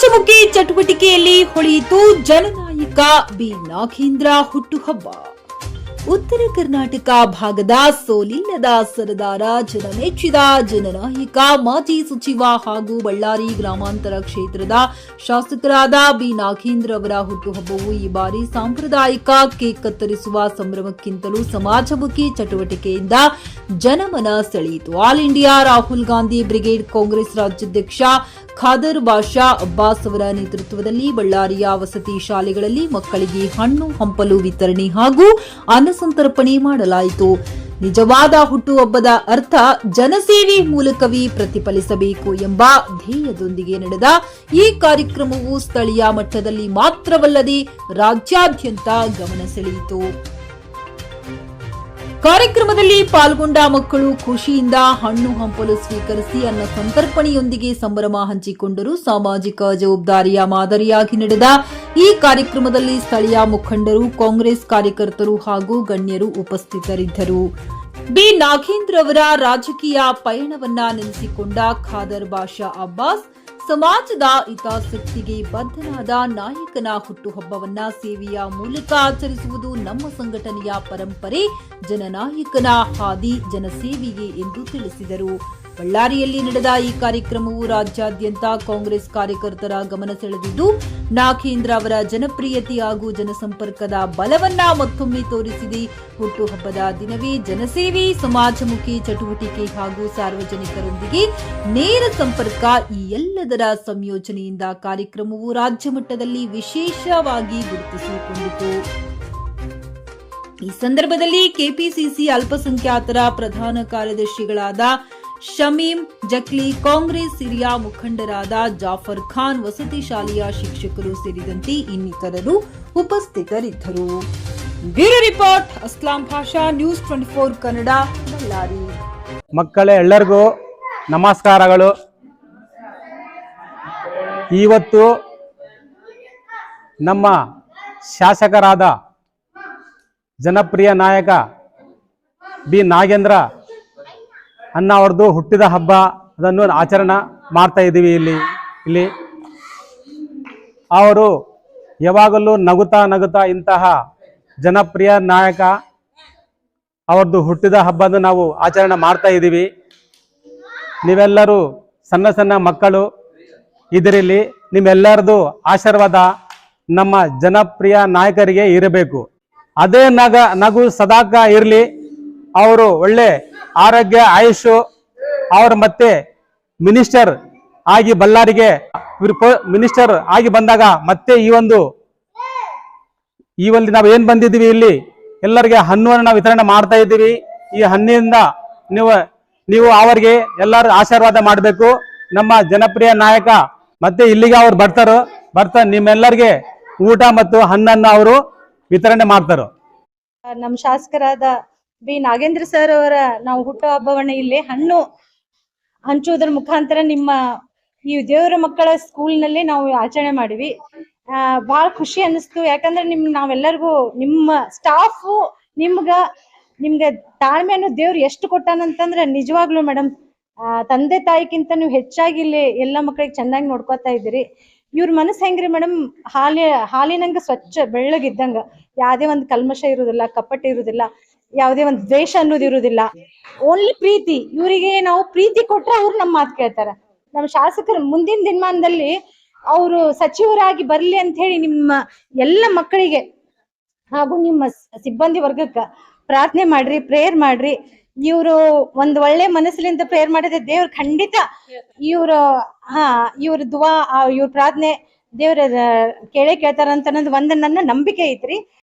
ಸಮಾಜಮುಖಿ ಚಟುವಟಿಕೆಯಲ್ಲಿ ಹೊಳೆಯಿತು ಜನನಾಯಕ ಬಿ ನಾಗೇಂದ್ರ ಹುಟ್ಟುಹಬ್ಬ. ಉತ್ತರ ಕರ್ನಾಟಕ ಭಾಗದ ಸೋಲಿಲ್ಲದ ಸರದಾರ ಜನಮೆಚ್ಚಿದ ಜನನಾಯಕ, ಮಾಜಿ ಸಚಿವ ಹಾಗೂ ಬಳ್ಳಾರಿ ಗ್ರಾಮಾಂತರ ಕ್ಷೇತ್ರದ ಶಾಸಕರಾದ ಬಿ. ನಾಗೇಂದ್ರ ಅವರ ಹುಟ್ಟುಹಬ್ಬವು ಈ ಬಾರಿ ಸಾಂಪ್ರದಾಯಿಕ ಕೇಕ್ ಕತ್ತರಿಸುವ ಸಂಭ್ರಮಕ್ಕಿಂತಲೂ ಸಮಾಜಮುಖಿ ಚಟುವಟಿಕೆಯಿಂದ ಜನಮನ ಸೆಳೆಯಿತು. All India Rahul Gandhi brigade Congress ರಾಜ್ಯಾಧ್ಯಕ್ಷ ಖಾದರ್ ಬಾಷಾ ಅಬ್ಬಾಸ್ ಅವರ ನೇತೃತ್ವದಲ್ಲಿ ಬಳ್ಳಾರಿಯ ವಸತಿ ಶಾಲೆಗಳಲ್ಲಿ ಮಕ್ಕಳಿಗೆ ಹಣ್ಣು, ಹಂಪಲು ವಿತರಣೆ ಹಾಗೂ ಅನ್ನಸಂತರ್ಪಣೆ ಮಾಡಲಾಯಿತು. ನಿಜವಾದ ಹುಟ್ಟುಹಬ್ಬದ ಅರ್ಥ ಜನಸೇವೆ ಮೂಲಕವೇ ಪ್ರತಿಫಲಿಸಬೇಕು ಎಂಬ ಧ್ಯೇಯದೊಂದಿಗೆ ನಡೆದ ಈ ಕಾರ್ಯಕ್ರಮವು ಸ್ಥಳೀಯ ಮಟ್ಟದಲ್ಲಿ ಮಾತ್ರವಲ್ಲದೆ ರಾಜ್ಯಾದ್ಯಂತ ಗಮನ ಸೆಳೆಯಿತು. ಕಾರ್ಯಕ್ರಮದಲ್ಲಿ ಪಾಲ್ಗೊಂಡ ಮಕ್ಕಳು ಖುಷಿಯಿಂದ ಹಣ್ಣು ಹಂಪಲು ಸ್ವೀಕರಿಸಿ ಅನ್ನ ಸಂತರ್ಪಣೆಯೊಂದಿಗೆ ಸಂಭ್ರಮ ಹಂಚಿಕೊಂಡರು. ಸಾಮಾಜಿಕ ಜವಾಬ್ದಾರಿಯ ಮಾದರಿಯಾಗಿ ನಡೆದ ಈ ಕಾರ್ಯಕ್ರಮದಲ್ಲಿ ಸ್ಥಳೀಯ ಮುಖಂಡರು, ಕಾಂಗ್ರೆಸ್ ಕಾರ್ಯಕರ್ತರು ಹಾಗೂ ಗಣ್ಯರು ಉಪಸ್ಥಿತರಿದ್ದರು. ಬಿ. ನಾಗೇಂದ್ರ ಅವರ ರಾಜಕೀಯ ಪಯಣವನ್ನ ನೆನೆಸಿಕೊಂಡ ಖಾದರ್ ಬಾಷಾ ಅಬ್ಬಾಸ್, ಸಮಾಜದ ಹಿತಾಸಕ್ತಿಗೆ ಬದ್ಧನಾದ ನಾಯಕನ ಹುಟ್ಟುಹಬ್ಬವನ್ನ ಸೇವೆಯ ಮೂಲಕ ಆಚರಿಸುವುದು ನಮ್ಮ ಸಂಘಟನೆಯ ಪರಂಪರೆ, ಜನನಾಯಕನ ಹಾದಿ ಜನಸೇವೆಯೇ ಎಂದು ತಿಳಿಸಿದರು. ಬಳ್ಳಾರಿಯಲ್ಲಿ ನಡೆದ ಈ ಕಾರ್ಯಕ್ರಮವು ರಾಜ್ಯಾದ್ಯಂತ ಕಾಂಗ್ರೆಸ್ ಕಾರ್ಯಕರ್ತರ ಗಮನ ಸೆಳೆದಿದ್ದು, ನಾಗೇಂದ್ರ ಅವರ ಜನಪ್ರಿಯತೆ ಹಾಗೂ ಜನಸಂಪರ್ಕದ ಬಲವನ್ನ ಮತ್ತೊಮ್ಮೆ ತೋರಿಸಿದೆ. ಹುಟ್ಟುಹಬ್ಬದ ದಿನವೇ ಜನಸೇವೆ, ಸಮಾಜಮುಖಿ ಚಟುವಟಿಕೆ ಹಾಗೂ ಸಾರ್ವಜನಿಕರೊಂದಿಗೆ ನೇರ ಸಂಪರ್ಕ ಈ ಎಲ್ಲದರ ಸಂಯೋಜನೆಯಿಂದ ಕಾರ್ಯಕ್ರಮವು ರಾಜ್ಯ ಮಟ್ಟದಲ್ಲಿ ವಿಶೇಷವಾಗಿ ಗುರುತಿಸಿಕೊಂಡಿತು. ಈ ಸಂದರ್ಭದಲ್ಲಿ ಕೆಪಿಸಿಸಿ ಅಲ್ಪಸಂಖ್ಯಾತರ ಪ್ರಧಾನ ಕಾರ್ಯದರ್ಶಿಗಳಾದ ಶಮೀಂ, ಜಕ್ಲಿ, ಕಾಂಗ್ರೆಸ್ ಹಿರಿಯ ಮುಖಂಡರಾದ ಜಾಫರ್ ಖಾನ್, ವಸತಿ ಶಾಲೆಯ ಶಿಕ್ಷಕರು ಸೇರಿದಂತೆ ಇನ್ನಿತರರು ಉಪಸ್ಥಿತರಿದ್ದರು. Bureau report, Aslam Bhasha news twenty four Kannada, Ballari. ಮಕ್ಕಳೇ, ಎಲ್ಲರಿಗೂ ನಮಸ್ಕಾರಗಳು. ಇವತ್ತು ನಮ್ಮ ಶಾಸಕರಾದ ಜನಪ್ರಿಯ ನಾಯಕ ಬಿ ನಾಗೇಂದ್ರ ಅನ್ನ ಅವ್ರದ್ದು ಹುಟ್ಟಿದ ಹಬ್ಬ, ಅದನ್ನು ಆಚರಣೆ ಮಾಡ್ತಾ ಇದ್ದೀವಿ ಇಲ್ಲಿ ಇಲ್ಲಿ. ಅವರು ಯಾವಾಗಲೂ ನಗುತ್ತಾ ನಗುತ್ತಾ ಇಂತಹ ಜನಪ್ರಿಯ ನಾಯಕ, ಅವ್ರದ್ದು ಹುಟ್ಟಿದ ಹಬ್ಬದ ನಾವು ಆಚರಣೆ ಮಾಡ್ತಾ ಇದ್ದೀವಿ. ನೀವೆಲ್ಲರೂ ಸಣ್ಣ ಸಣ್ಣ ಮಕ್ಕಳು ಇದರಲ್ಲಿ ನಿಮ್ಮೆಲ್ಲರದು ಆಶೀರ್ವಾದ ನಮ್ಮ ಜನಪ್ರಿಯ ನಾಯಕರಿಗೆ ಇರಬೇಕು. ಅದೇ ನಗ, ನಗು ಸದಾಕ ಇರಲಿ. ಅವರು ಒಳ್ಳೆ ಆರೋಗ್ಯ ಆಯುಷು ಅವರು ಮತ್ತೆ ಮಿನಿಸ್ಟರ್ ಆಗಿ ಬಳ್ಳಾರಿಗೆ ಮಿನಿಸ್ಟರ್ ಆಗಿ ಬಂದಾಗ ಮತ್ತೆ ಈ ಒಂದು ಈ ಒಂದು ನಾವು ಏನ್ ಬಂದಿದ್ದೀವಿ ಇಲ್ಲಿ? ಎಲ್ಲರಿಗೆ ಹಣ್ಣನ್ನು ನಾವು ವಿತರಣೆ ಮಾಡ್ತಾ ಇದ್ದೀವಿ. ಈ ಹಣ್ಣಿನಿಂದ ನೀವು ನೀವು ಅವರಿಗೆ ಎಲ್ಲರೂ ಆಶೀರ್ವಾದ ಮಾಡಬೇಕು. ನಮ್ಮ ಜನಪ್ರಿಯ ನಾಯಕ ಮತ್ತೆ ಇಲ್ಲಿಗೆ ಅವ್ರು ಬರ್ತಾರೋ. ಬರ್ತಾ ನಿಮ್ಮೆಲ್ಲರಿಗೆ ಊಟ ಮತ್ತು ಹಣ್ಣನ್ನು ಅವರು ವಿತರಣೆ ಮಾಡ್ತಾರೋ. ನಮ್ಮ ಶಾಸಕರಾದ ಬಿ ನಾಗೇಂದ್ರ ಸರ್ ಅವರ ನಾವು ಹುಟ್ಟು ಹಬ್ಬವನ್ನ ಇಲ್ಲಿ ಹಣ್ಣು ಹಂಚುವುದರ ಮುಖಾಂತರ ನಿಮ್ಮ ಈ ದೇವರ ಮಕ್ಕಳ ಸ್ಕೂಲ್ನಲ್ಲಿ ನಾವು ಆಚರಣೆ ಮಾಡಿವಿ. ಬಹಳ ಖುಷಿ ಅನಿಸ್ತು ಯಾಕಂದ್ರೆ ನಿಮ್, ನಾವೆಲ್ಲರಿಗೂ ನಿಮ್ಮ ಸ್ಟಾಫ್ ನಿಮ್ಗ, ನಿಮ್ಗೆ ತಾಳ್ಮೆ ಅನ್ನೋ ದೇವ್ರು ಎಷ್ಟು ಕೊಟ್ಟಾನಂತಂದ್ರೆ ನಿಜವಾಗ್ಲೂ ಮೇಡಮ್ ತಂದೆ ತಾಯಿಗಿಂತ ನೀವು ಹೆಚ್ಚಾಗಿ ಇಲ್ಲಿ ಎಲ್ಲ ಮಕ್ಕಳಿಗೆ ಚೆನ್ನಾಗಿ ನೋಡ್ಕೊತಾ ಇದ್ದೀರಿ. ಇವ್ರ ಮನಸ್ಸು ಹೆಂಗ್ರಿ ಮೇಡಮ್ ಹಾಲಿ, ಹಾಲಿನಂಗ ಸ್ವಚ್ಛ ಬೆಳ್ಳಗಿದ್ದಂಗ. ಯಾವ್ದೇ ಒಂದು ಕಲ್ಮಶ ಇರುವುದಿಲ್ಲ ಕಪಟ ಇರುವುದಿಲ್ಲ ಯಾವುದೇ ಒಂದು ದ್ವೇಷ ಅನ್ನೋದು ಇರುವುದಿಲ್ಲ. ಓನ್ಲಿ ಪ್ರೀತಿ. ಇವರಿಗೆ ನಾವು ಪ್ರೀತಿ ಕೊಟ್ರೆ ಅವ್ರು ನಮ್ಮ ಮಾತು ಕೇಳ್ತಾರೆ. ನಮ್ಮ ಶಾಸಕರು ಮುಂದಿನ ದಿನಮಾನದಲ್ಲಿ ಅವರು ಸಚಿವರಾಗಿ ಬರ್ಲಿ ಅಂತ ಹೇಳಿ ನಿಮ್ಮ ಎಲ್ಲ ಮಕ್ಕಳಿಗೆ ಹಾಗೂ ನಿಮ್ಮ ಸಿಬ್ಬಂದಿ ವರ್ಗಕ್ಕ ಪ್ರಾರ್ಥನೆ ಮಾಡ್ರಿ ಪ್ರೇಯರ್ ಮಾಡ್ರಿ. ಇವರು ಒಂದ್ ಒಳ್ಳೆ ಮನಸ್ಸಿನಿಂದ ಪ್ರೇಯರ್ ಮಾಡಿದ್ರೆ ದೇವ್ರ ಖಂಡಿತ ಇವ್ರ, ಹಾ, ಇವ್ರ ದುವಾ ಇವ್ರ ಪ್ರಾರ್ಥನೆ ದೇವ್ರ ಕೇಳೇ ಕೇಳ್ತಾರಂತ ಅನ್ನೋದು ಒಂದ್ ನನ್ನ ನಂಬಿಕೆ ಐತ್ರಿ.